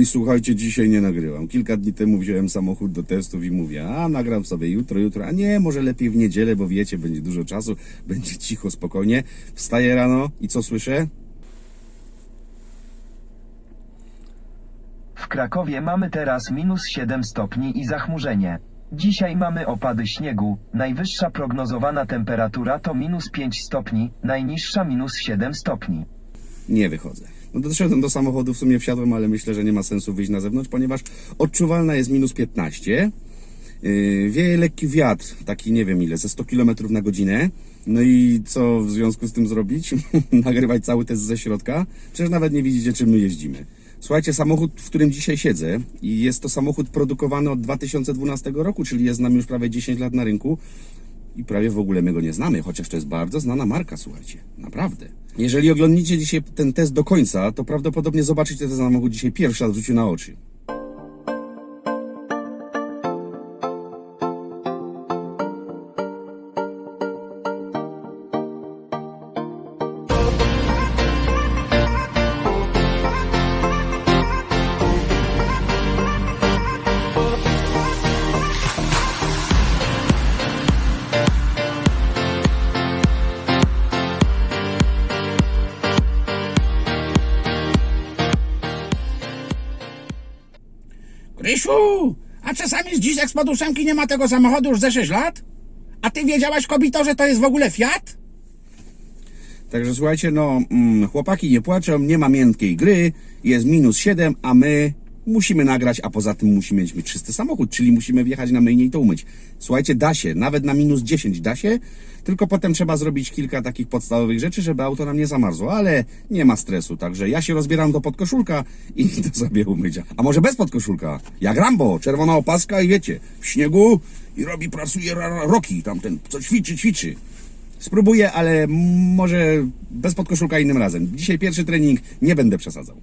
i słuchajcie, dzisiaj nie nagrywam. Kilka dni temu wziąłem samochód do testów i mówię, a nagram sobie jutro, jutro, a nie, może lepiej w niedzielę, bo wiecie, będzie dużo czasu, będzie cicho, spokojnie. Wstaję rano i co słyszę? W Krakowie mamy teraz minus 7 stopni i zachmurzenie. Dzisiaj mamy opady śniegu, najwyższa prognozowana temperatura to minus 5 stopni, najniższa minus 7 stopni. Nie wychodzę. No doszedłem do samochodu, w sumie wsiadłem, ale myślę, że nie ma sensu wyjść na zewnątrz, ponieważ odczuwalna jest minus 15. Yy, wieje lekki wiatr, taki nie wiem ile, ze 100 km na godzinę. No i co w związku z tym zrobić? Nagrywać cały test ze środka? Przecież nawet nie widzicie, czym my jeździmy. Słuchajcie, samochód, w którym dzisiaj siedzę, i jest to samochód produkowany od 2012 roku, czyli jest z nami już prawie 10 lat na rynku. I prawie w ogóle my go nie znamy, chociaż to jest bardzo znana marka, słuchajcie. Naprawdę. Jeżeli oglądnicie dzisiaj ten test do końca, to prawdopodobnie zobaczycie ten samochód dzisiaj pierwszy raz w życiu na oczy. Jak z poduszemki nie ma tego samochodu już ze 6 lat? A ty wiedziałaś, kobito, że to jest w ogóle Fiat? Także słuchajcie, no, mm, chłopaki nie płaczą, nie ma miękkiej gry, jest minus 7, a my musimy nagrać, a poza tym musimy mieć czysty samochód, czyli musimy wjechać na myjnie i to umyć. Słuchajcie, da się, nawet na minus 10 da się, tylko potem trzeba zrobić kilka takich podstawowych rzeczy, żeby auto nam nie zamarzło, ale nie ma stresu, także ja się rozbieram do podkoszulka i to sobie umyć. A może bez podkoszulka? Jak Rambo, czerwona opaska i wiecie, w śniegu i robi, pracuje ra- ra- roki, tamten, co ćwiczy, ćwiczy. Spróbuję, ale może bez podkoszulka innym razem. Dzisiaj pierwszy trening, nie będę przesadzał.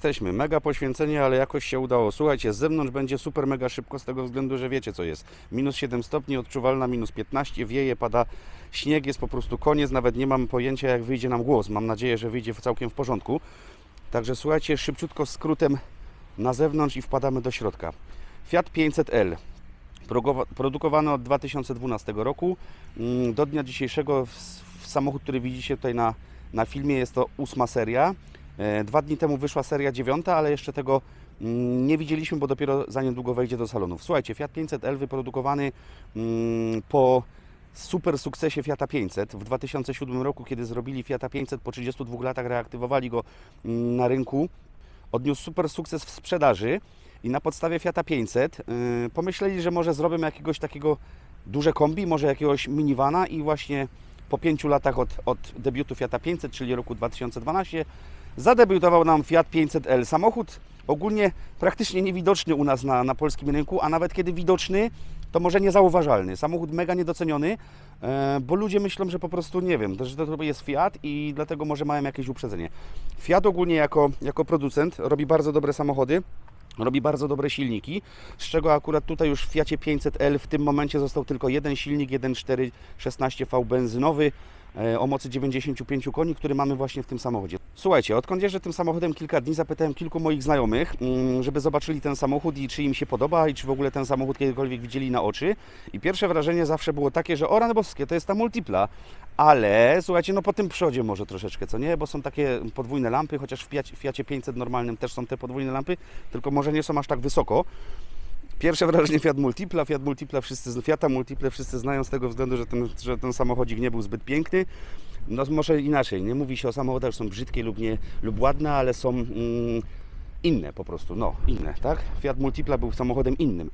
Jesteśmy mega poświęceni, ale jakoś się udało. Słuchajcie, z zewnątrz będzie super mega szybko z tego względu, że wiecie co jest. Minus 7 stopni, odczuwalna minus 15, wieje, pada śnieg, jest po prostu koniec, nawet nie mam pojęcia jak wyjdzie nam głos. Mam nadzieję, że wyjdzie całkiem w porządku. Także słuchajcie, szybciutko skrótem na zewnątrz i wpadamy do środka. Fiat 500L. Progowa- Produkowany od 2012 roku. Mm, Do dnia dzisiejszego samochód, który widzicie tutaj na, na filmie jest to ósma seria. E, Dwa dni temu wyszła seria dziewiąta, ale jeszcze tego mm, nie widzieliśmy, bo dopiero za niedługo wejdzie do salonów. Słuchajcie, Fiat 500L wyprodukowany mm, po super sukcesie Fiata 500 w 2007 roku, kiedy zrobili Fiata 500 po 32 latach, reaktywowali go mm, na rynku. Odniósł super sukces w sprzedaży i na podstawie Fiata 500 yy, pomyśleli, że może zrobią jakiegoś takiego duże kombi, może jakiegoś minivana i właśnie po pięciu latach od, od debiutu Fiata 500, czyli roku 2012, zadebiutował nam Fiat 500L. Samochód ogólnie praktycznie niewidoczny u nas na, na polskim rynku, a nawet kiedy widoczny, to może niezauważalny. Samochód mega niedoceniony, e, bo ludzie myślą, że po prostu nie wiem, że to jest Fiat i dlatego może mają jakieś uprzedzenie. Fiat ogólnie jako, jako producent robi bardzo dobre samochody. Robi bardzo dobre silniki, z czego akurat tutaj już w Fiacie 500L w tym momencie został tylko jeden silnik, 1.4 16V benzynowy o mocy 95 koni, który mamy właśnie w tym samochodzie. Słuchajcie, odkąd jeżdżę tym samochodem kilka dni, zapytałem kilku moich znajomych, mm, żeby zobaczyli ten samochód i czy im się podoba i czy w ogóle ten samochód kiedykolwiek widzieli na oczy. I pierwsze wrażenie zawsze było takie, że o rany boskie, to jest ta multipla, ale słuchajcie, no po tym przodzie może troszeczkę, co nie? Bo są takie podwójne lampy, chociaż w Fiacie 500 normalnym też są te podwójne lampy, tylko może nie są aż tak wysoko. Pierwsze wrażenie Fiat Multipla, Fiat Multipla wszyscy, Fiata Multiple wszyscy znają z tego względu, że ten, że ten samochodzik nie był zbyt piękny. No może inaczej, nie mówi się o samochodach, że są brzydkie lub, nie, lub ładne, ale są mm, inne po prostu, no inne, tak? Fiat Multipla był samochodem innym.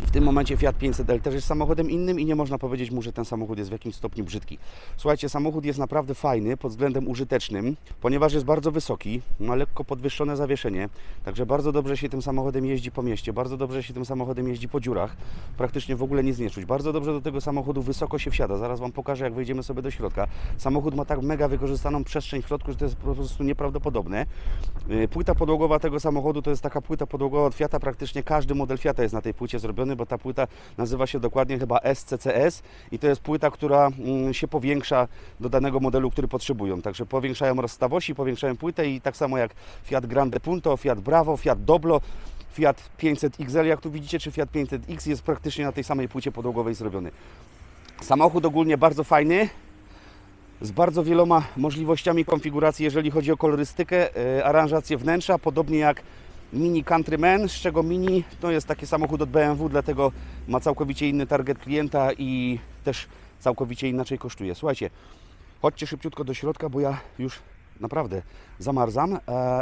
W tym momencie Fiat 500L też jest samochodem innym i nie można powiedzieć mu, że ten samochód jest w jakimś stopniu brzydki. Słuchajcie, samochód jest naprawdę fajny pod względem użytecznym, ponieważ jest bardzo wysoki, ma lekko podwyższone zawieszenie, także bardzo dobrze się tym samochodem jeździ po mieście, bardzo dobrze się tym samochodem jeździ po dziurach, praktycznie w ogóle nic nie czuć. Bardzo dobrze do tego samochodu wysoko się wsiada, zaraz Wam pokażę jak wejdziemy sobie do środka. Samochód ma tak mega wykorzystaną przestrzeń w środku, że to jest po prostu nieprawdopodobne. Yy, Płyta podłogowa tego samochodu to jest taka płyta podłogowa od Fiata, praktycznie każdy model Fiata jest na tej płycie zrobiony, bo ta płyta nazywa się dokładnie chyba SCCS i to jest płyta, która mm, się powiększa do danego modelu, który potrzebują. Także powiększają rozstawości, powiększają płytę i tak samo jak Fiat Grande Punto, Fiat Bravo, Fiat Doblo, Fiat 500 XL, jak tu widzicie, czy Fiat 500X jest praktycznie na tej samej płycie podłogowej zrobiony. Samochód ogólnie bardzo fajny, z bardzo wieloma możliwościami konfiguracji, jeżeli chodzi o kolorystykę, e, aranżację wnętrza, podobnie jak Mini Countryman, z czego Mini to jest taki samochód od BMW, dlatego ma całkowicie inny target klienta i też całkowicie inaczej kosztuje. Słuchajcie, chodźcie szybciutko do środka, bo ja już naprawdę zamarzam, e,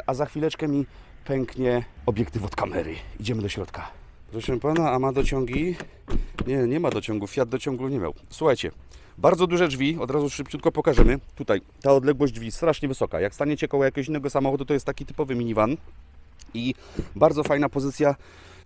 a za chwileczkę mi pęknie obiektyw od kamery. Idziemy do środka. Proszę pana, a ma dociągi? Nie, nie ma dociągu. Fiat dociągu nie miał. Słuchajcie, bardzo duże drzwi, od razu szybciutko pokażemy. Tutaj ta odległość drzwi strasznie wysoka. Jak staniecie koło jakiegoś innego samochodu, to jest taki typowy minivan i bardzo fajna pozycja,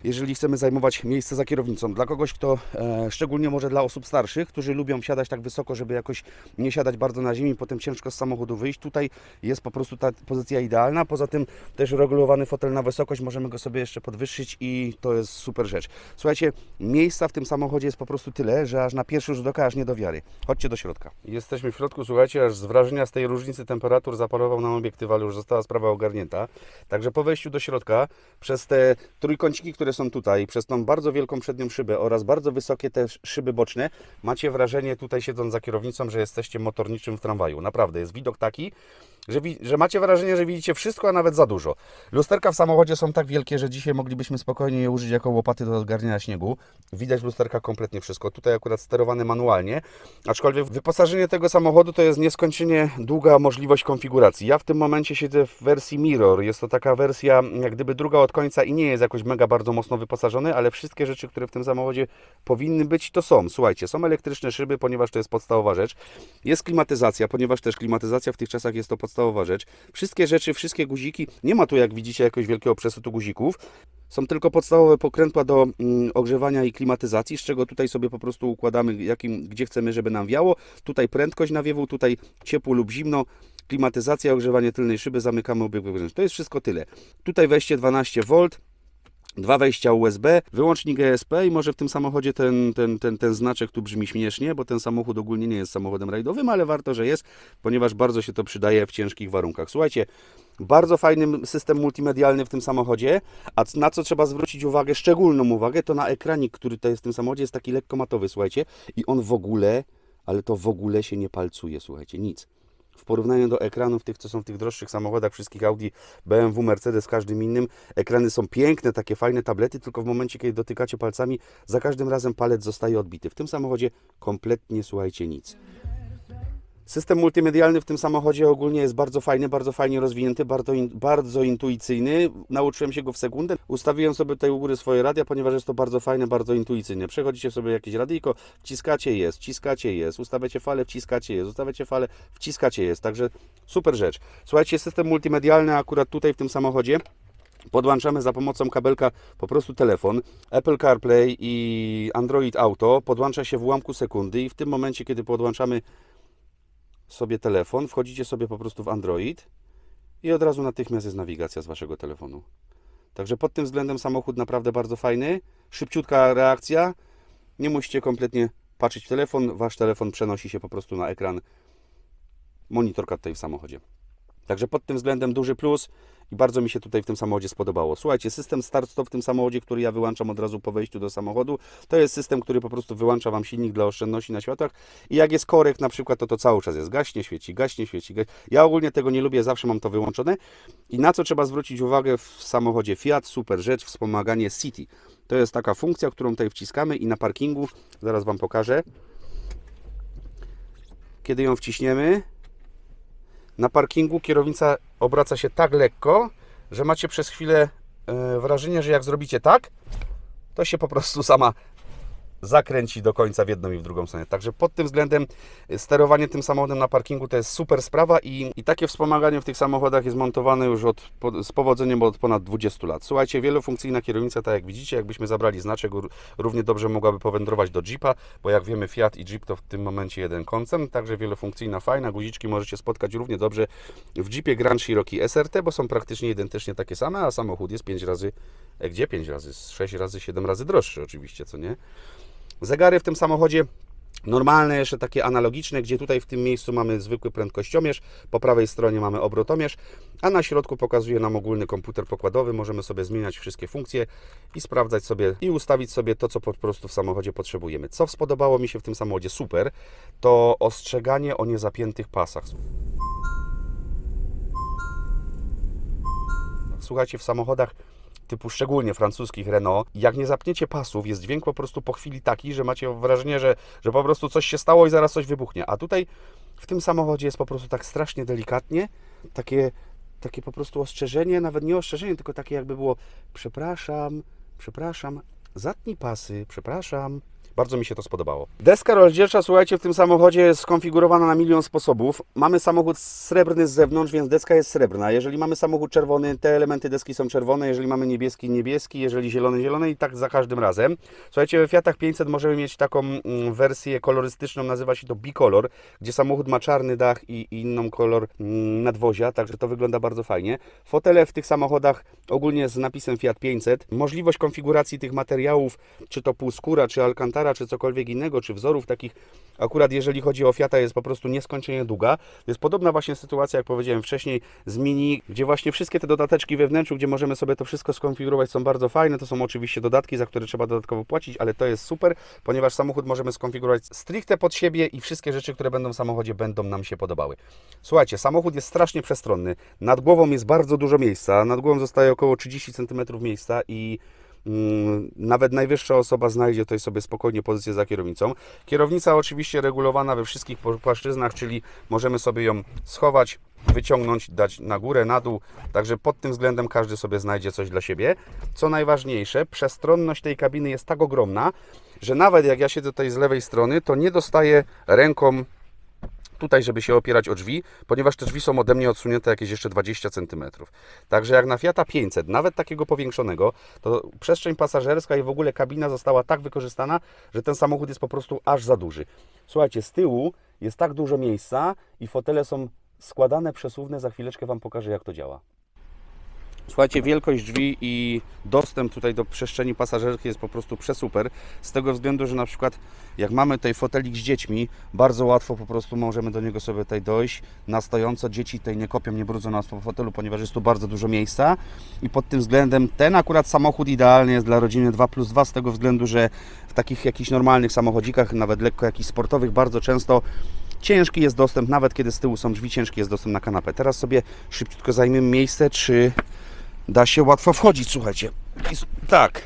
jeżeli chcemy zajmować miejsce za kierownicą. Dla kogoś, kto, e, szczególnie może dla osób starszych, którzy lubią siadać tak wysoko, żeby jakoś nie siadać bardzo na ziemi, potem ciężko z samochodu wyjść. Tutaj jest po prostu ta pozycja idealna. Poza tym też regulowany fotel na wysokość, możemy go sobie jeszcze podwyższyć i to jest super rzecz. Słuchajcie, miejsca w tym samochodzie jest po prostu tyle, że aż na pierwszy rzut oka aż nie do wiary. Chodźcie do środka. Jesteśmy w środku, słuchajcie, aż z wrażenia z tej różnicy temperatur zaparował nam obiektyw, ale już została sprawa ogarnięta. Także po wejściu do środka, przez te trójkąciki, które są tutaj, przez tą bardzo wielką przednią szybę oraz bardzo wysokie te szyby boczne, macie wrażenie tutaj siedząc za kierownicą, że jesteście motorniczym w tramwaju. Naprawdę, jest widok taki, że, że macie wrażenie, że widzicie wszystko, a nawet za dużo. Lusterka w samochodzie są tak wielkie, że dzisiaj moglibyśmy spokojnie je użyć jako łopaty do odgarniania śniegu. Widać w kompletnie wszystko. Tutaj akurat sterowane manualnie, aczkolwiek wyposażenie tego samochodu to jest nieskończenie długa możliwość konfiguracji. Ja w tym momencie siedzę w wersji Mirror. Jest to taka wersja jak gdyby druga od końca i nie jest jakoś mega bardzo mocno wyposażony, ale wszystkie rzeczy, które w tym samochodzie powinny być, to są. Słuchajcie, są elektryczne szyby, ponieważ to jest podstawowa rzecz. Jest klimatyzacja, ponieważ też klimatyzacja w tych czasach jest to podstawowa rzecz. Wszystkie rzeczy, wszystkie guziki, nie ma tu jak widzicie jakiegoś wielkiego przesytu guzików. Są tylko podstawowe pokrętła do mm, ogrzewania i klimatyzacji, z czego tutaj sobie po prostu układamy, jakim, gdzie chcemy, żeby nam wiało. Tutaj prędkość nawiewu, tutaj ciepło lub zimno, klimatyzacja, ogrzewanie tylnej szyby, zamykamy obieg wewnętrzny. To jest wszystko tyle. Tutaj wejście 12V, Dwa wejścia USB, wyłącznik ESP i może w tym samochodzie ten, ten, ten, ten znaczek tu brzmi śmiesznie, bo ten samochód ogólnie nie jest samochodem rajdowym, ale warto, że jest, ponieważ bardzo się to przydaje w ciężkich warunkach. Słuchajcie, bardzo fajny system multimedialny w tym samochodzie, a na co trzeba zwrócić uwagę, szczególną uwagę, to na ekranik, który tutaj jest w tym samochodzie, jest taki lekko matowy, słuchajcie, i on w ogóle, ale to w ogóle się nie palcuje, słuchajcie, nic. W porównaniu do ekranów tych, co są w tych droższych samochodach, wszystkich Audi, BMW, Mercedes, każdym innym, ekrany są piękne, takie fajne tablety, tylko w momencie, kiedy dotykacie palcami, za każdym razem palec zostaje odbity. W tym samochodzie kompletnie, słuchajcie, nic. System multimedialny w tym samochodzie ogólnie jest bardzo fajny, bardzo fajnie rozwinięty, bardzo, in, bardzo intuicyjny. Nauczyłem się go w sekundę. Ustawiłem sobie tutaj u góry swoje radia, ponieważ jest to bardzo fajne, bardzo intuicyjne. Przechodzicie sobie jakieś radyjko, wciskacie jest, wciskacie jest, ustawiacie falę, wciskacie jest, ustawiacie falę, wciskacie jest. Także super rzecz. Słuchajcie, system multimedialny akurat tutaj w tym samochodzie Podłączamy za pomocą kabelka po prostu telefon, Apple CarPlay i Android Auto. Podłącza się w ułamku sekundy i w tym momencie, kiedy podłączamy sobie telefon, wchodzicie sobie po prostu w Android i od razu natychmiast jest nawigacja z Waszego telefonu. Także pod tym względem samochód naprawdę bardzo fajny, szybciutka reakcja, nie musicie kompletnie patrzeć w telefon, Wasz telefon przenosi się po prostu na ekran monitorka tutaj w samochodzie. Także pod tym względem duży plus i bardzo mi się tutaj w tym samochodzie spodobało. Słuchajcie, system start-stop w tym samochodzie, który ja wyłączam od razu po wejściu do samochodu, to jest system, który po prostu wyłącza Wam silnik dla oszczędności na światłach i jak jest korek na przykład, to to cały czas jest gaśnie, świeci, gaśnie, świeci. Gaśnie. Ja ogólnie tego nie lubię, zawsze mam to wyłączone i na co trzeba zwrócić uwagę w samochodzie Fiat, super rzecz, wspomaganie City. To jest taka funkcja, którą tutaj wciskamy i na parkingu, zaraz Wam pokażę, kiedy ją wciśniemy, na parkingu kierownica obraca się tak lekko, że macie przez chwilę e, wrażenie, że jak zrobicie tak, to się po prostu sama zakręci do końca w jedną i w drugą stronę. Także pod tym względem y, sterowanie tym samochodem na parkingu to jest super sprawa i, i takie wspomaganie w tych samochodach jest montowane już od, po, z powodzeniem od ponad 20 lat. Słuchajcie, wielofunkcyjna kierownica, tak jak widzicie, jakbyśmy zabrali znaczek, ró- równie dobrze mogłaby powędrować do Jeepa, bo jak wiemy Fiat i Jeep to w tym momencie jeden koncern, także wielofunkcyjna, fajna, guziczki możecie spotkać równie dobrze w Jeepie Grand Cherokee SRT, bo są praktycznie identycznie takie same, a samochód jest 5 razy, gdzie 5 razy? 6 razy, 7 razy droższy oczywiście, co nie? Zegary w tym samochodzie normalne, jeszcze takie analogiczne, gdzie tutaj w tym miejscu mamy zwykły prędkościomierz, po prawej stronie mamy obrotomierz, a na środku pokazuje nam ogólny komputer pokładowy. Możemy sobie zmieniać wszystkie funkcje i sprawdzać sobie i ustawić sobie to, co po prostu w samochodzie potrzebujemy. Co spodobało mi się w tym samochodzie super, to ostrzeganie o niezapiętych pasach. Słuchajcie, w samochodach typu szczególnie francuskich Renault, jak nie zapniecie pasów, jest dźwięk po prostu po chwili taki, że macie wrażenie, że, że po prostu coś się stało i zaraz coś wybuchnie. A tutaj w tym samochodzie jest po prostu tak strasznie delikatnie, takie, takie po prostu ostrzeżenie, nawet nie ostrzeżenie, tylko takie jakby było przepraszam, przepraszam, zatnij pasy, przepraszam. Bardzo mi się to spodobało. Deska rozdzielcza, słuchajcie, w tym samochodzie jest skonfigurowana na milion sposobów. Mamy samochód srebrny z zewnątrz, więc deska jest srebrna. Jeżeli mamy samochód czerwony, te elementy deski są czerwone. Jeżeli mamy niebieski, niebieski. Jeżeli zielony, zielony i tak za każdym razem. Słuchajcie, we Fiatach 500 możemy mieć taką mm, wersję kolorystyczną, nazywa się to bicolor, gdzie samochód ma czarny dach i, inną kolor mm, nadwozia, także to wygląda bardzo fajnie. Fotele w tych samochodach ogólnie z napisem Fiat 500. Możliwość konfiguracji tych materiałów, czy to półskóra, czy alcantara, czy cokolwiek innego, czy wzorów takich, akurat jeżeli chodzi o Fiata jest po prostu nieskończenie długa. Jest podobna właśnie sytuacja, jak powiedziałem wcześniej, z Mini, gdzie właśnie wszystkie te dodateczki we wnętrzu, gdzie możemy sobie to wszystko skonfigurować, są bardzo fajne. To są oczywiście dodatki, za które trzeba dodatkowo płacić, ale to jest super, ponieważ samochód możemy skonfigurować stricte pod siebie i wszystkie rzeczy, które będą w samochodzie, będą nam się podobały. Słuchajcie, samochód jest strasznie przestronny. Nad głową jest bardzo dużo miejsca. Nad głową zostaje około 30 cm miejsca i Nawet najwyższa osoba znajdzie tutaj sobie spokojnie pozycję za kierownicą. Kierownica oczywiście regulowana we wszystkich pł- płaszczyznach, czyli możemy sobie ją schować, wyciągnąć, dać na górę, na dół. Także pod tym względem każdy sobie znajdzie coś dla siebie. Co najważniejsze, przestronność tej kabiny jest tak ogromna, że nawet jak ja siedzę tutaj z lewej strony, to nie dostaję ręką tutaj, żeby się opierać o drzwi, ponieważ te drzwi są ode mnie odsunięte jakieś jeszcze 20 cm. Także jak na Fiata 500, nawet takiego powiększonego, to przestrzeń pasażerska i w ogóle kabina została tak wykorzystana, że ten samochód jest po prostu aż za duży. Słuchajcie, z tyłu jest tak dużo miejsca i fotele są składane, przesuwne. Za chwileczkę Wam pokażę, jak to działa. Słuchajcie, wielkość drzwi i dostęp tutaj do przestrzeni pasażerskiej jest po prostu przesuper. Z tego względu, że na przykład jak mamy tutaj fotelik z dziećmi, bardzo łatwo po prostu możemy do niego sobie tutaj dojść na stojąco. Dzieci tutaj nie kopią, nie brudzą nas po fotelu, ponieważ jest tu bardzo dużo miejsca. I pod tym względem ten akurat samochód idealny jest dla rodziny 2 plus 2 z tego względu, że w takich jakichś normalnych samochodzikach, nawet lekko jakichś sportowych, bardzo często ciężki jest dostęp, nawet kiedy z tyłu są drzwi, ciężki jest dostęp na kanapę. Teraz sobie szybciutko zajmiemy miejsce, czy da się łatwo wchodzić, słuchajcie. Tak.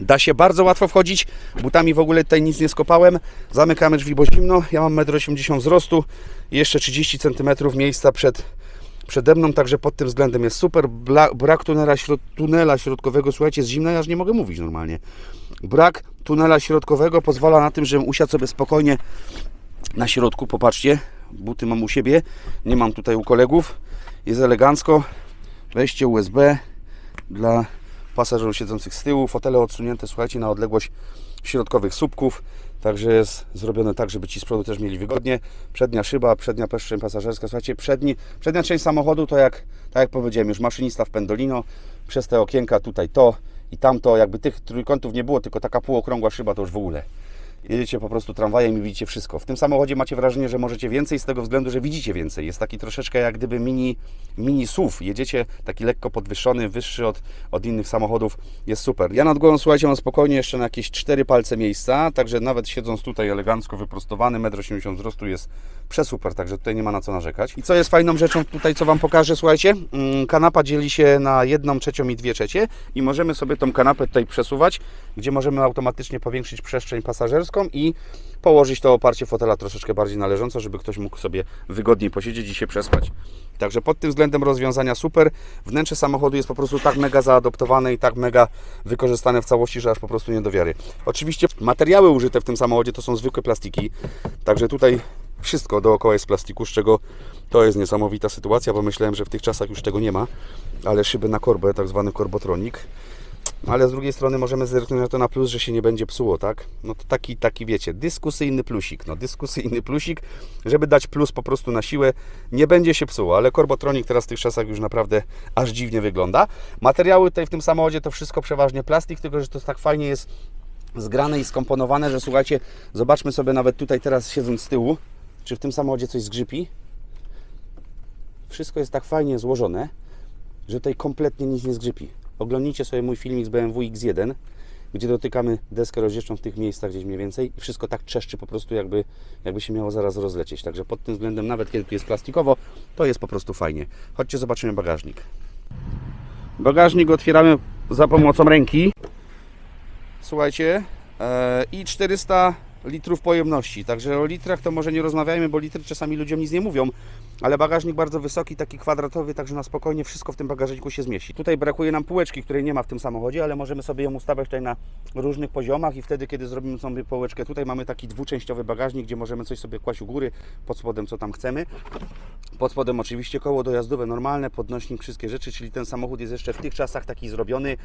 Da się bardzo łatwo wchodzić. Butami w ogóle tutaj nic nie skopałem. Zamykamy drzwi, bo zimno. Ja mam 1,80 m wzrostu jeszcze 30 cm miejsca przed, przede mną, także pod tym względem jest super. Bla, brak tunela, środ, tunela środkowego, słuchajcie, jest zimno, ja aż nie mogę mówić normalnie. Brak tunela środkowego pozwala na tym, żebym usiadł sobie spokojnie na środku. Popatrzcie, buty mam u siebie, nie mam tutaj u kolegów. Jest elegancko. Wejście USB dla pasażerów siedzących z tyłu. Fotele odsunięte, słuchajcie, na odległość środkowych słupków. Także jest zrobione tak, żeby ci z przodu też mieli wygodnie. Przednia szyba, przednia przestrzeń pasażerska. Słuchajcie, przedni, przednia część samochodu to jak, tak jak powiedziałem, już maszynista w Pendolino. Przez te okienka tutaj to i tamto. Jakby tych trójkątów nie było, tylko taka półokrągła szyba to już w ogóle. Jedziecie po prostu tramwajem i widzicie wszystko. W tym samochodzie macie wrażenie, że możecie więcej z tego względu, że widzicie więcej. Jest taki troszeczkę jak gdyby mini, mini SUV. Jedziecie taki lekko podwyższony, wyższy od, od innych samochodów. Jest super. Ja nad głową, słuchajcie, mam spokojnie jeszcze na jakieś 4 palce miejsca, także nawet siedząc tutaj elegancko wyprostowany, 1,80 m wzrostu jest Przesuper, także tutaj nie ma na co narzekać. I co jest fajną rzeczą tutaj, co Wam pokażę, słuchajcie, mm, kanapa dzieli się na jedną trzecią i dwie trzecie i możemy sobie tą kanapę tutaj przesuwać, gdzie możemy automatycznie powiększyć przestrzeń pasażerską i położyć to oparcie fotela troszeczkę bardziej należąco, żeby ktoś mógł sobie wygodniej posiedzieć i się przespać. Także pod tym względem rozwiązania super. Wnętrze samochodu jest po prostu tak mega zaadoptowane i tak mega wykorzystane w całości, że aż po prostu nie do wiary. Oczywiście materiały użyte w tym samochodzie to są zwykłe plastiki, także tutaj wszystko dookoła jest plastiku, z czego to jest niesamowita sytuacja, bo myślałem, że w tych czasach już tego nie ma, ale szyby na korbę, tak zwany korbotronik. Ale z drugiej strony możemy zerknąć na to na plus, że się nie będzie psuło, tak? No to taki, taki wiecie, dyskusyjny plusik, no dyskusyjny plusik, żeby dać plus po prostu na siłę, nie będzie się psuło, ale korbotronik teraz w tych czasach już naprawdę aż dziwnie wygląda. Materiały tutaj w tym samochodzie to wszystko przeważnie plastik, tylko że to tak fajnie jest zgrane i skomponowane, że słuchajcie, zobaczmy sobie nawet tutaj teraz siedząc z tyłu, czy w tym samochodzie coś zgrzypi. Wszystko jest tak fajnie złożone, że tutaj kompletnie nic nie zgrzypi. Oglądnijcie sobie mój filmik z BMW X1, gdzie dotykamy deskę rozdzielczą w tych miejscach gdzieś mniej więcej i wszystko tak trzeszczy po prostu jakby, jakby się miało zaraz rozlecieć. Także pod tym względem, nawet kiedy tu jest plastikowo, to jest po prostu fajnie. Chodźcie, zobaczymy bagażnik. Bagażnik otwieramy za pomocą ręki. Słuchajcie, e, i 400 litrów pojemności. Także o litrach to może nie rozmawiajmy, bo litry czasami ludziom nic nie mówią, ale bagażnik bardzo wysoki, taki kwadratowy, także na spokojnie wszystko w tym bagażniku się zmieści. Tutaj brakuje nam półeczki, której nie ma w tym samochodzie, ale możemy sobie ją ustawiać tutaj na różnych poziomach i wtedy, kiedy zrobimy sobie półeczkę tutaj, mamy taki dwuczęściowy bagażnik, gdzie możemy coś sobie kłaść u góry, pod spodem co tam chcemy. Pod spodem oczywiście koło dojazdowe normalne, podnośnik, wszystkie rzeczy, czyli ten samochód jest jeszcze w tych czasach taki zrobiony,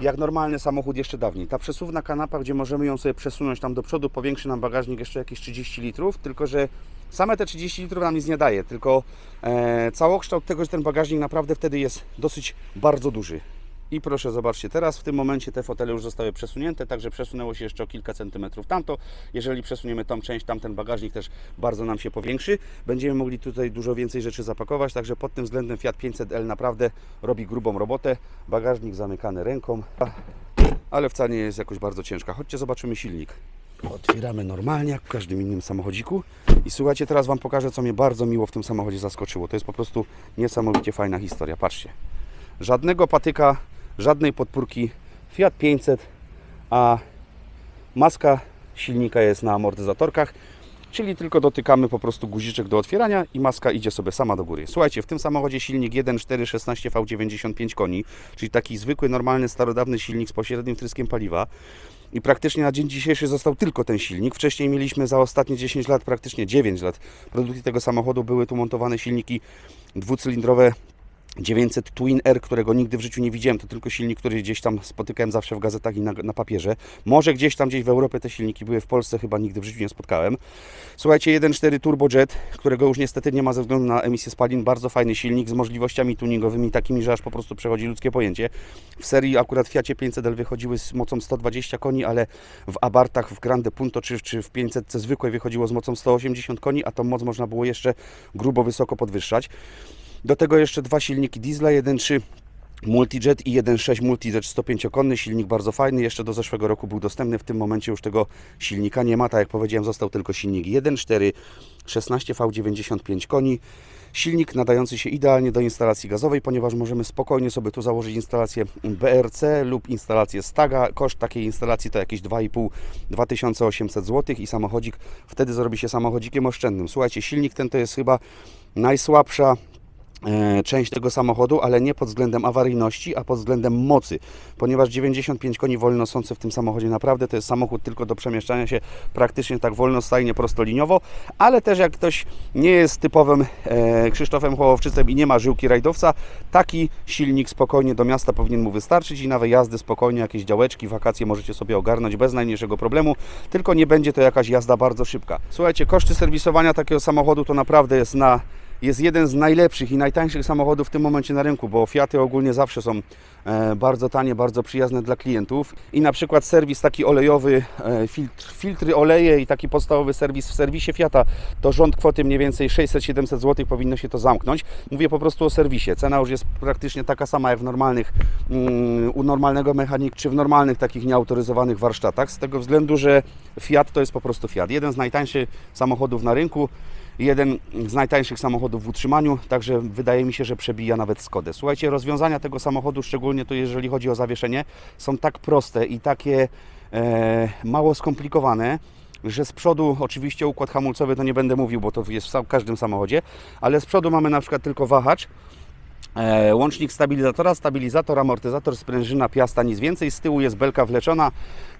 jak normalny samochód jeszcze dawniej. Ta przesuwna kanapa, gdzie możemy ją sobie przesunąć tam do przodu, powiększy nam bagażnik jeszcze jakieś 30 litrów, tylko że same te 30 litrów nam nic nie daje, tylko e, całokształt tego, że ten bagażnik naprawdę wtedy jest dosyć bardzo duży. I proszę zobaczcie, teraz w tym momencie te fotele już zostały przesunięte, także przesunęło się jeszcze o kilka centymetrów tamto. Jeżeli przesuniemy tą część, tamten bagażnik też bardzo nam się powiększy. Będziemy mogli tutaj dużo więcej rzeczy zapakować, także pod tym względem Fiat 500L naprawdę robi grubą robotę. Bagażnik zamykany ręką, ale wcale nie jest jakoś bardzo ciężka. Chodźcie, zobaczymy silnik. Otwieramy normalnie, jak w każdym innym samochodziku. I słuchajcie, teraz Wam pokażę, co mnie bardzo miło w tym samochodzie zaskoczyło. To jest po prostu niesamowicie fajna historia. Patrzcie. Żadnego patyka, żadnej podpórki. Fiat 500, a maska silnika jest na amortyzatorkach, czyli tylko dotykamy po prostu guziczek do otwierania i maska idzie sobie sama do góry. Słuchajcie, w tym samochodzie silnik 1.4 16V95 koni, czyli taki zwykły, normalny, starodawny silnik z pośrednim wtryskiem paliwa. I praktycznie na dzień dzisiejszy został tylko ten silnik. Wcześniej mieliśmy za ostatnie 10 lat, praktycznie 9 lat produkcji tego samochodu były tu montowane silniki dwucylindrowe 900 Twin R, którego nigdy w życiu nie widziałem, to tylko silnik, który gdzieś tam spotykałem zawsze w gazetach i na, na papierze. Może gdzieś tam, gdzieś w Europie te silniki były, w Polsce chyba nigdy w życiu nie spotkałem. Słuchajcie, 1.4 Turbojet, którego już niestety nie ma ze względu na emisję spalin, bardzo fajny silnik z możliwościami tuningowymi takimi, że aż po prostu przechodzi ludzkie pojęcie. W serii akurat Fiacie 500L wychodziły z mocą 120 koni, ale w Abartach, w Grande Punto czy, czy w 500 zwykłej wychodziło z mocą 180 koni, a tą moc można było jeszcze grubo wysoko podwyższać. Do tego jeszcze dwa silniki diesla, 1.3 Multijet i 1.6 Multijet 105-konny, silnik bardzo fajny, jeszcze do zeszłego roku był dostępny, w tym momencie już tego silnika nie ma, tak jak powiedziałem został tylko silnik 1.4 16V95 koni, silnik nadający się idealnie do instalacji gazowej, ponieważ możemy spokojnie sobie tu założyć instalację BRC lub instalację Staga, koszt takiej instalacji to jakieś 2,5 2800 zł i samochodzik wtedy zrobi się samochodzikiem oszczędnym. Słuchajcie, silnik ten to jest chyba najsłabsza część tego samochodu, ale nie pod względem awaryjności, a pod względem mocy, ponieważ 95 koni wolno sące w tym samochodzie naprawdę to jest samochód tylko do przemieszczania się praktycznie tak wolno, stajnie, prostoliniowo, ale też jak ktoś nie jest typowym e, Krzysztofem Hołowczycem i nie ma żyłki rajdowca, taki silnik spokojnie do miasta powinien mu wystarczyć i na wyjazdy spokojnie, jakieś działeczki, wakacje możecie sobie ogarnąć bez najmniejszego problemu, tylko nie będzie to jakaś jazda bardzo szybka. Słuchajcie, koszty serwisowania takiego samochodu to naprawdę jest na jest jeden z najlepszych i najtańszych samochodów w tym momencie na rynku, bo Fiaty ogólnie zawsze są e, bardzo tanie, bardzo przyjazne dla klientów i na przykład serwis taki olejowy, e, filtr, filtry oleje i taki podstawowy serwis w serwisie Fiata to rząd kwoty mniej więcej 600-700 zł powinno się to zamknąć. Mówię po prostu o serwisie. Cena już jest praktycznie taka sama jak w normalnych, mm, u normalnego mechanika czy w normalnych takich nieautoryzowanych warsztatach z tego względu, że Fiat to jest po prostu Fiat. Jeden z najtańszych samochodów na rynku jeden z najtańszych samochodów w utrzymaniu, także wydaje mi się, że przebija nawet Skodę. Słuchajcie, rozwiązania tego samochodu, szczególnie to jeżeli chodzi o zawieszenie, są tak proste i takie e, mało skomplikowane, że z przodu oczywiście układ hamulcowy to nie będę mówił, bo to jest w każdym samochodzie, ale z przodu mamy na przykład tylko wahacz, łącznik stabilizatora, stabilizator, amortyzator, sprężyna, piasta, nic więcej. Z tyłu jest belka wleczona,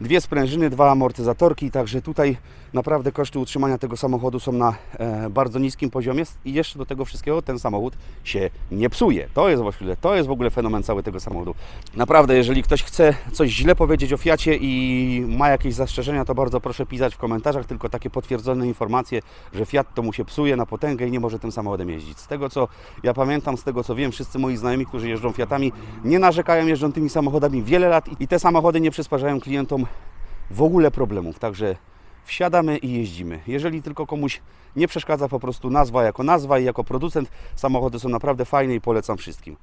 dwie sprężyny, dwa amortyzatorki, także tutaj naprawdę koszty utrzymania tego samochodu są na e, bardzo niskim poziomie i jeszcze do tego wszystkiego ten samochód się nie psuje. To jest właściwie, to jest w ogóle fenomen cały tego samochodu. Naprawdę, jeżeli ktoś chce coś źle powiedzieć o Fiacie i ma jakieś zastrzeżenia, to bardzo proszę pisać w komentarzach, tylko takie potwierdzone informacje, że Fiat to mu się psuje na potęgę i nie może tym samochodem jeździć. Z tego co ja pamiętam, z tego co wiem, wszyscy moi znajomi, którzy jeżdżą Fiatami, nie narzekają, jeżdżą tymi samochodami wiele lat i te samochody nie przysparzają klientom w ogóle problemów. Także wsiadamy i jeździmy. Jeżeli tylko komuś nie przeszkadza po prostu nazwa jako nazwa i jako producent, samochody są naprawdę fajne i polecam wszystkim.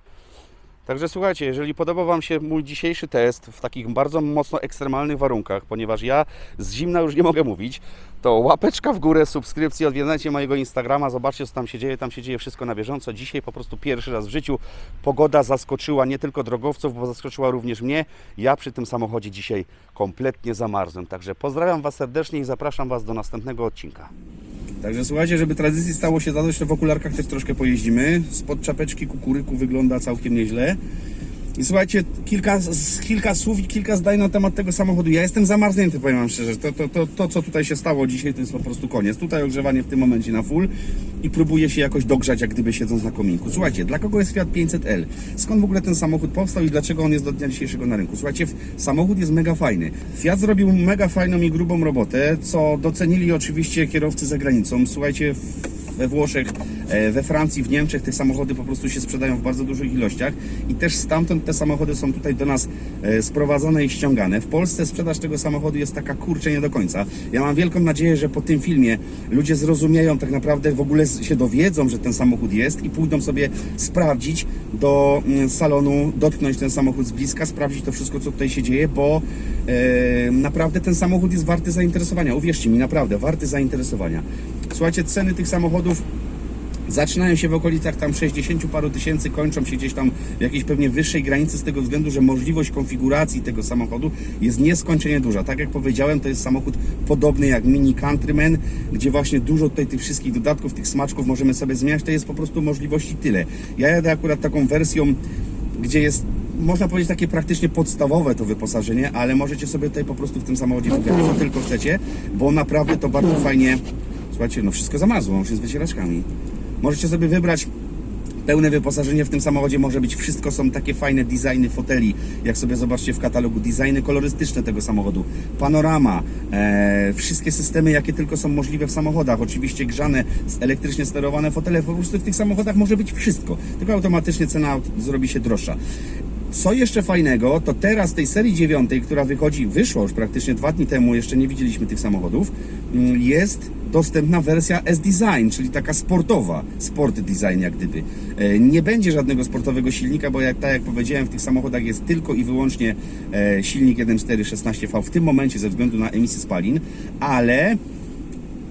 Także słuchajcie, jeżeli podobał Wam się mój dzisiejszy test w takich bardzo mocno ekstremalnych warunkach, ponieważ ja z zimna już nie mogę mówić, to łapeczka w górę, subskrypcja, odwiedzajcie mojego Instagrama, zobaczcie co tam się dzieje, tam się dzieje wszystko na bieżąco. Dzisiaj po prostu pierwszy raz w życiu pogoda zaskoczyła nie tylko drogowców, bo zaskoczyła również mnie. Ja przy tym samochodzie dzisiaj kompletnie zamarzłem. Także pozdrawiam Was serdecznie i zapraszam Was do następnego odcinka. Także słuchajcie, żeby tradycji stało się zadość, to w okularkach też troszkę pojeździmy. Spod czapeczki kukuryku wygląda całkiem nieźle. I słuchajcie, kilka, kilka słów i kilka zdań na temat tego samochodu. Ja jestem zamarznięty, powiem Wam szczerze. To, to, to, to, co tutaj się stało dzisiaj, to jest po prostu koniec. Tutaj ogrzewanie w tym momencie na full i próbuję się jakoś dogrzać, jak gdyby siedząc na kominku. Słuchajcie, dla kogo jest Fiat 500L? Skąd w ogóle ten samochód powstał i dlaczego on jest do dnia dzisiejszego na rynku? Słuchajcie, samochód jest mega fajny. Fiat zrobił mega fajną i grubą robotę, co docenili oczywiście kierowcy za granicą. Słuchajcie, we Włoszech, e, we Francji, w Niemczech te samochody po prostu się sprzedają w bardzo dużych ilościach i też stamtąd te samochody są tutaj do nas e, sprowadzane i ściągane. W Polsce sprzedaż tego samochodu jest taka kurczę nie do końca. Ja mam wielką nadzieję, że po tym filmie ludzie zrozumieją tak naprawdę, w ogóle się dowiedzą, że ten samochód jest i pójdą sobie sprawdzić do mm, salonu, dotknąć ten samochód z bliska, sprawdzić to wszystko, co tutaj się dzieje, bo e, naprawdę ten samochód jest warty zainteresowania. Uwierzcie mi, naprawdę, warty zainteresowania. Słuchajcie, ceny tych samochodów zaczynają się w okolicach tam 60 paru tysięcy, kończą się gdzieś tam w jakiejś pewnie wyższej granicy z tego względu, że możliwość konfiguracji tego samochodu jest nieskończenie duża. Tak jak powiedziałem, to jest samochód podobny jak Mini Countryman, gdzie właśnie dużo tutaj tych wszystkich dodatków, tych smaczków możemy sobie zmieniać. To jest po prostu możliwości tyle. Ja jadę akurat taką wersją, gdzie jest można powiedzieć takie praktycznie podstawowe to wyposażenie, ale możecie sobie tutaj po prostu w tym samochodzie wybrać co tylko chcecie, bo naprawdę to bardzo fajnie Słuchajcie, no wszystko zamazło, już jest z wycieraczkami. Możecie sobie wybrać pełne wyposażenie w tym samochodzie może być wszystko, są takie fajne designy foteli, jak sobie zobaczcie w katalogu, designy kolorystyczne tego samochodu, panorama, e, wszystkie systemy, jakie tylko są możliwe w samochodach, oczywiście grzane, elektrycznie sterowane fotele, po prostu w tych samochodach może być wszystko, tylko automatycznie cena zrobi się droższa. Co jeszcze fajnego, to teraz tej serii dziewiątej, która wychodzi, wyszła już praktycznie dwa dni temu, jeszcze nie widzieliśmy tych samochodów, mm, jest dostępna wersja S-Design, czyli taka sportowa, sport design jak gdyby. E, Nie będzie żadnego sportowego silnika, bo jak, tak jak powiedziałem, w tych samochodach jest tylko i wyłącznie e, silnik 1.4 16V w tym momencie ze względu na emisję spalin, ale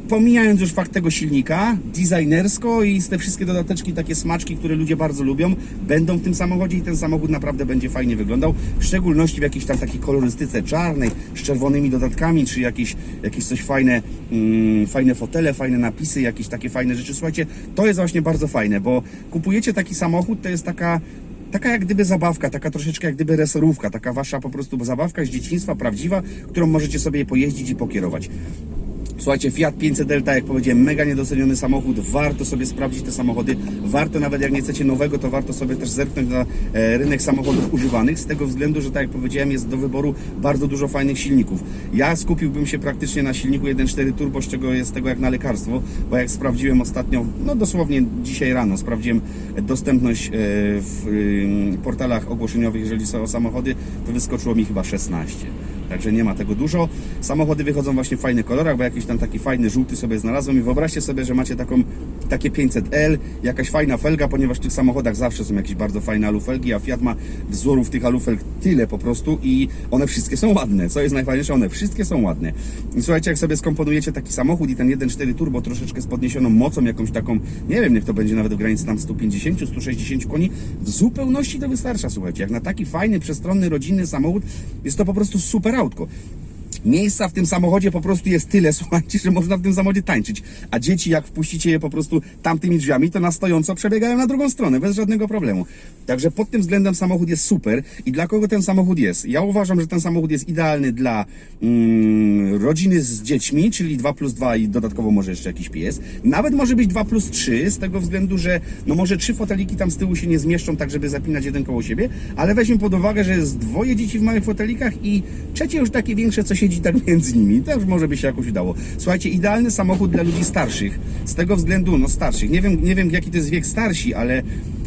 pomijając już fakt tego silnika, designersko i te wszystkie dodateczki, takie smaczki, które ludzie bardzo lubią, będą w tym samochodzie i ten samochód naprawdę będzie fajnie wyglądał, w szczególności w jakiejś tam takiej kolorystyce czarnej, z czerwonymi dodatkami, czy jakieś, jakieś coś fajne, mm, fajne fotele, fajne napisy, jakieś takie fajne rzeczy. Słuchajcie, to jest właśnie bardzo fajne, bo kupujecie taki samochód, to jest taka taka jak gdyby zabawka, taka troszeczkę jak gdyby resorówka, taka wasza po prostu zabawka z dzieciństwa, prawdziwa, którą możecie sobie pojeździć i pokierować. Słuchajcie, Fiat 500 Delta, jak powiedziałem, mega niedoceniony samochód. Warto sobie sprawdzić te samochody. Warto nawet jak nie chcecie nowego, to warto sobie też zerknąć na e, rynek samochodów używanych, z tego względu, że tak jak powiedziałem, jest do wyboru bardzo dużo fajnych silników. Ja skupiłbym się praktycznie na silniku 1.4 turbo, z czego jest tego jak na lekarstwo, bo jak sprawdziłem ostatnio, no dosłownie dzisiaj rano, sprawdziłem dostępność e, w portalach ogłoszeniowych, jeżeli są samochody, to wyskoczyło mi chyba 16. Także nie ma tego dużo. Samochody wychodzą właśnie w fajnych kolorach, bo jakiś tam taki fajny żółty sobie znalazłem i wyobraźcie sobie, że macie taką, takie 500L, jakaś fajna felga, ponieważ w tych samochodach zawsze są jakieś bardzo fajne alufelgi, a Fiat ma wzorów tych alufelg tyle po prostu i one wszystkie są ładne. Co jest najfajniejsze, one wszystkie są ładne. I słuchajcie, jak sobie skomponujecie taki samochód i ten 1.4 turbo troszeczkę z podniesioną mocą, jakąś taką, nie wiem, niech to będzie nawet w granicy tam 150, 160 koni, w zupełności to wystarcza, słuchajcie. Jak na taki fajny, przestronny, rodzinny samochód, jest to po prostu super autko. Miejsca w tym samochodzie po prostu jest tyle, słuchajcie, że można w tym samochodzie tańczyć. A dzieci, jak wpuścicie je po prostu tamtymi drzwiami, to na stojąco przebiegają na drugą stronę, bez żadnego problemu. Także pod tym względem samochód jest super. I dla kogo ten samochód jest? Ja uważam, że ten samochód jest idealny dla mm, rodziny z dziećmi, czyli 2 plus 2 i dodatkowo może jeszcze jakiś pies. Nawet może być 2 plus 3, z tego względu, że no może trzy foteliki tam z tyłu się nie zmieszczą, tak żeby zapinać jeden koło siebie, ale weźmy pod uwagę, że jest dwoje dzieci w małych fotelikach i trzecie już takie większe, co siedzi tak między nimi. Już może by się jakoś udało. Słuchajcie, idealny samochód dla ludzi starszych. Z tego względu, no starszych. Nie wiem, nie wiem jaki to jest wiek starsi, ale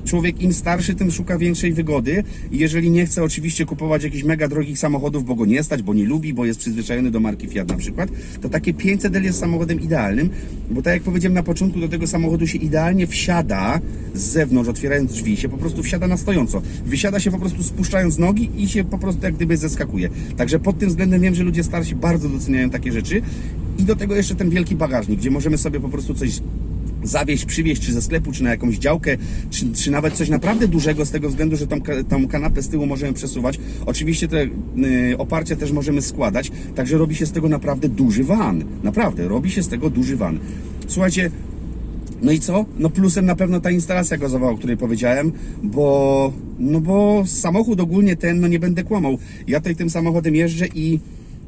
człowiek im starszy, tym szuka większej wygody. I jeżeli nie chce oczywiście kupować jakichś mega drogich samochodów, bo go nie stać, bo nie lubi, bo jest przyzwyczajony do marki Fiat na przykład, to takie 500L jest samochodem idealnym, bo tak jak powiedziałem na początku, do tego samochodu się idealnie wsiada z zewnątrz, otwierając drzwi, się po prostu wsiada na stojąco. Wysiada się po prostu spuszczając nogi i się po prostu jak gdyby zeskakuje. Także pod tym względem wiem, że ludzie starsi bardzo doceniają takie rzeczy. I do tego jeszcze ten wielki bagażnik, gdzie możemy sobie po prostu coś zawieźć, przywieźć, czy ze sklepu, czy na jakąś działkę, czy, czy nawet coś naprawdę dużego, z tego względu, że tą, tą kanapę z tyłu możemy przesuwać. Oczywiście te y, oparcia też możemy składać, także robi się z tego naprawdę duży van. Naprawdę, robi się z tego duży van. Słuchajcie, no i co? No plusem na pewno ta instalacja gazowa, o której powiedziałem, bo no bo samochód ogólnie ten, no nie będę kłamał. Ja tutaj tym samochodem jeżdżę i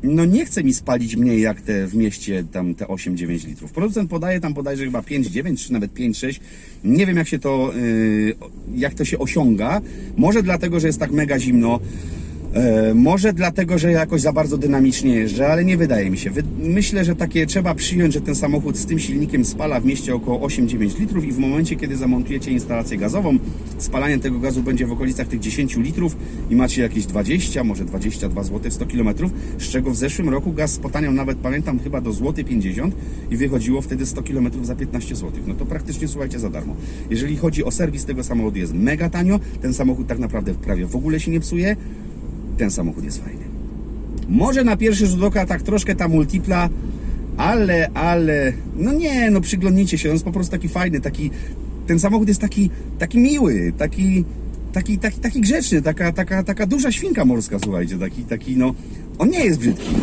no nie chce mi spalić mniej jak te w mieście tam te 8-9 litrów. Producent podaje tam bodajże chyba 5-9 czy nawet 5-6. Nie wiem jak się to yy, jak to się osiąga. Może dlatego, że jest tak mega zimno. E, może dlatego, że jakoś za bardzo dynamicznie jeżdżę, ale nie wydaje mi się. Myślę, że takie trzeba przyjąć, że ten samochód z tym silnikiem spala w mieście około 8-9 litrów i w momencie, kiedy zamontujecie instalację gazową, spalanie tego gazu będzie w okolicach tych 10 litrów i macie jakieś 20, może 22 zł 100 km, z czego w zeszłym roku gaz spotaniał nawet, pamiętam, chyba do złoty 50 i wychodziło wtedy 100 km za 15 zł. No to praktycznie, słuchajcie, za darmo. Jeżeli chodzi o serwis tego samochodu, jest mega tanio, ten samochód tak naprawdę prawie w ogóle się nie psuje, ten samochód jest fajny. Może na pierwszy rzut oka tak troszkę ta multipla, ale, ale, no nie, no przyglądnijcie się, on jest po prostu taki fajny, taki, ten samochód jest taki, taki miły, taki, taki, taki, taki grzeczny, taka, taka, taka duża świnka morska, słuchajcie, taki, taki, no, on nie jest brzydki,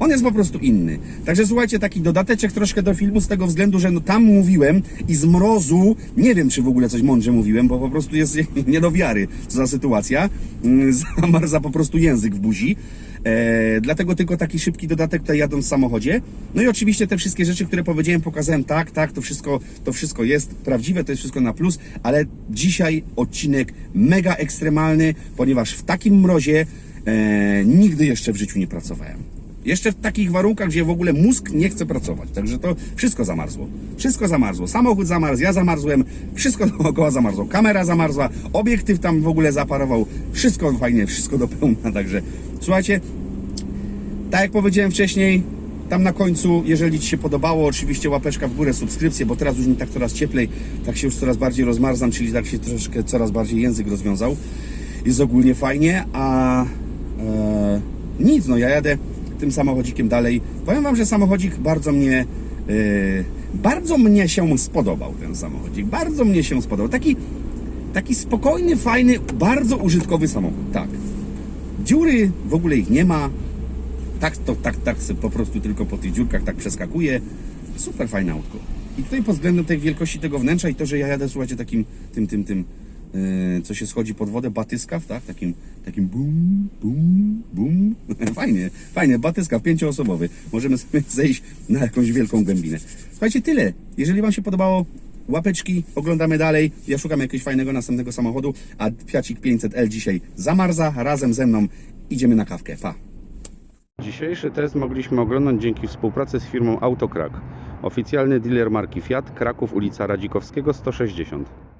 on jest po prostu inny. Także słuchajcie, taki dodateczek troszkę do filmu z tego względu, że no tam mówiłem i z mrozu, nie wiem czy w ogóle coś mądrze mówiłem, bo po prostu jest nie do wiary, co za sytuacja, Mm, zamarza po prostu język w buzi. E, dlatego tylko taki szybki dodatek tutaj jadąc w samochodzie. No i oczywiście te wszystkie rzeczy, które powiedziałem, pokazałem, tak, tak, to wszystko, to wszystko jest prawdziwe, to jest wszystko na plus, ale dzisiaj odcinek mega ekstremalny, ponieważ w takim mrozie e, nigdy jeszcze w życiu nie pracowałem. Jeszcze w takich warunkach, gdzie w ogóle mózg nie chce pracować. Także to wszystko zamarzło. Wszystko zamarzło. Samochód zamarzł, ja zamarzłem, wszystko dookoła zamarzło. Kamera zamarzła, obiektyw tam w ogóle zaparował. Wszystko fajnie, wszystko do pełna. Także słuchajcie, tak jak powiedziałem wcześniej, tam na końcu, jeżeli Ci się podobało, oczywiście łapeczka w górę, subskrypcję, bo teraz już mi tak coraz cieplej, tak się już coraz bardziej rozmarzam, czyli tak się troszeczkę coraz bardziej język rozwiązał. Jest ogólnie fajnie, a e, nic, no ja jadę tym samochodzikiem dalej. Powiem Wam, że samochodzik bardzo mnie, e, bardzo mnie się spodobał, ten samochodzik, bardzo mnie się spodobał. Taki, taki spokojny, fajny, bardzo użytkowy samochód, tak. Dziury, w ogóle ich nie ma, tak, to, tak, tak po prostu tylko po tych dziurkach tak przeskakuje. Super fajne autko. I tutaj pod względem tej wielkości tego wnętrza i to, że ja jadę, słuchajcie, takim, tym, tym, tym, co się schodzi pod wodę, batyskaw, tak? Takim, takim bum, bum, bum. Fajnie, fajnie, batyskaw pięcioosobowy. Możemy sobie zejść na jakąś wielką gębinę. Słuchajcie, tyle. Jeżeli Wam się podobało, łapeczki, oglądamy dalej. Ja szukam jakiegoś fajnego następnego samochodu, a Fiacik 500L dzisiaj zamarza. Razem ze mną idziemy na kawkę. Pa! Dzisiejszy test mogliśmy oglądać dzięki współpracy z firmą Autokrak. Oficjalny dealer marki Fiat, Kraków, ulica Radzikowskiego 160.